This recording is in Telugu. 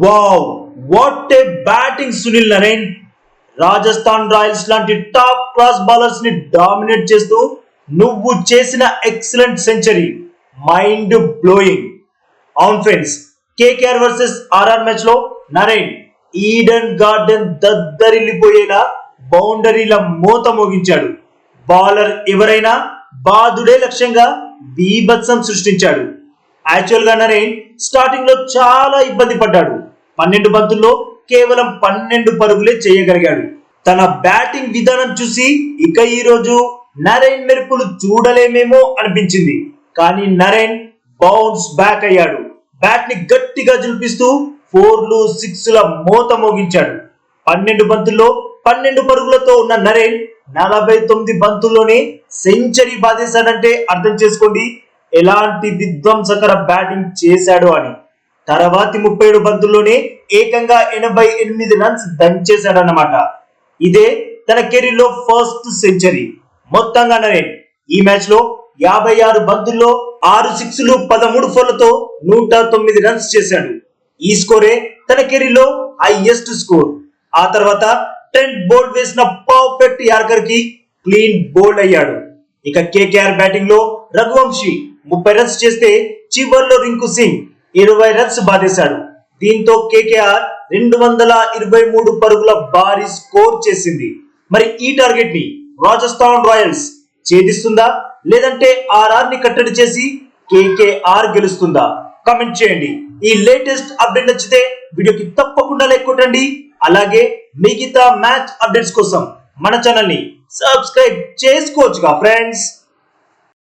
Wow what a batting Sunil Narine Rajasthan Royals లాంటి టాప్ క్లాస్ బౌలర్స్ని డామినేట్ చేస్తూ నువ్వు చేసిన ఎక్సలెంట్ సెంచరీ మైండ్ బ్లోయింగ్ అవును ఫ్రెండ్స్ కేకేఆర్ వర్సెస్ ఆర్ఆర్ మ్యాచ్లో నరేన్ ఈడెన్ గార్డెన్ దద్దరిల్లిపోయేలా బౌండరీల మూత మోగించాడు. బౌలర్ ఎవరైనా బాదుడే లక్ష్యంగా బీభత్సం సృష్టించాడు. యాక్చువల్గా నరేన్ స్టార్టింగ్లో చాలా ఇబ్బంది పడ్డాడు. పన్నెండు బంతుల్లో కేవలం పన్నెండు పరుగులే చేయగలిగాడు. తన బ్యాటింగ్ విధానం చూసి ఇక ఈ రోజు నరేన్ మెరుపులు చూడలేమేమో అనిపించింది. కానీ నరేన్ బౌన్స్ బ్యాక్ అయ్యాడు. బ్యాట్ని గట్టిగా జుల్పిస్తూ ఫోర్లు సిక్స్ ల మోత మోగించాడు. పన్నెండు బంతుల్లో పన్నెండు పరుగులతో ఉన్న నరేన్ నలభై తొమ్మిది బంతుల్లోనే సెంచరీ బాధేశాడంటే అర్థం చేసుకోండి. ఎలాంటి విధ్వంసకర బ్యాటింగ్ చేశాడు అని. తర్వాతి ముప్పై ఏడు బంతుల్లోనే ఏకంగా ఎనభై ఎనిమిది రన్స్ దంచేశాడన్నమాట. ఇదే తన కెరీర్లో ఫస్ట్ సెంచరీ. మొత్తంగా నరేన్ ఈ మ్యాచ్లో యాభై ఆరు బంతుల్లో ఆరు సిక్స్లు పదమూడు ఫోర్లతో నూట తొమ్మిది రన్స్ చేశాడు. ఈ స్కోరే తన కెరీర్లో హైయెస్ట్ స్కోర్. ఆ తర్వాత ట్రెంట్ బోల్డ్ వేసిన పర్ఫెక్ట్ యార్కర్కి క్లీన్ బోల్డ్ అయ్యాడు. ఇక కేకేఆర్ బ్యాటింగ్లో రఘువంశీ ముప్పై రన్స్ చేస్తే చివర్లో రింకు సింగ్ ఇరవై రన్స్ బాధేశాడు దీంతో కేకేఆర్ రెండు వందల ఇరవై మూడు పరుగుల భారీ స్కోర్ చేసింది. మరి ఈ టార్గెట్ని రాజస్థాన్ రాయల్స్ ఛేదిస్తుందా? లేదంటే ఆర్ఆర్ని కట్టడి చేసి కేకేఆర్ గెలుస్తుందా? కమెంట్ చేయండి. ఈ లేటెస్ట్ అప్డేట్ నచ్చితే వీడియోకి తప్పకుండా లైక్ కొట్టండి. అలాగే మిగతా మ్యాచ్ అప్డేట్స్ కోసం మన ఛానల్ని సబ్స్క్రైబ్ చేసుకోవచ్చుగా ఫ్రెండ్స్.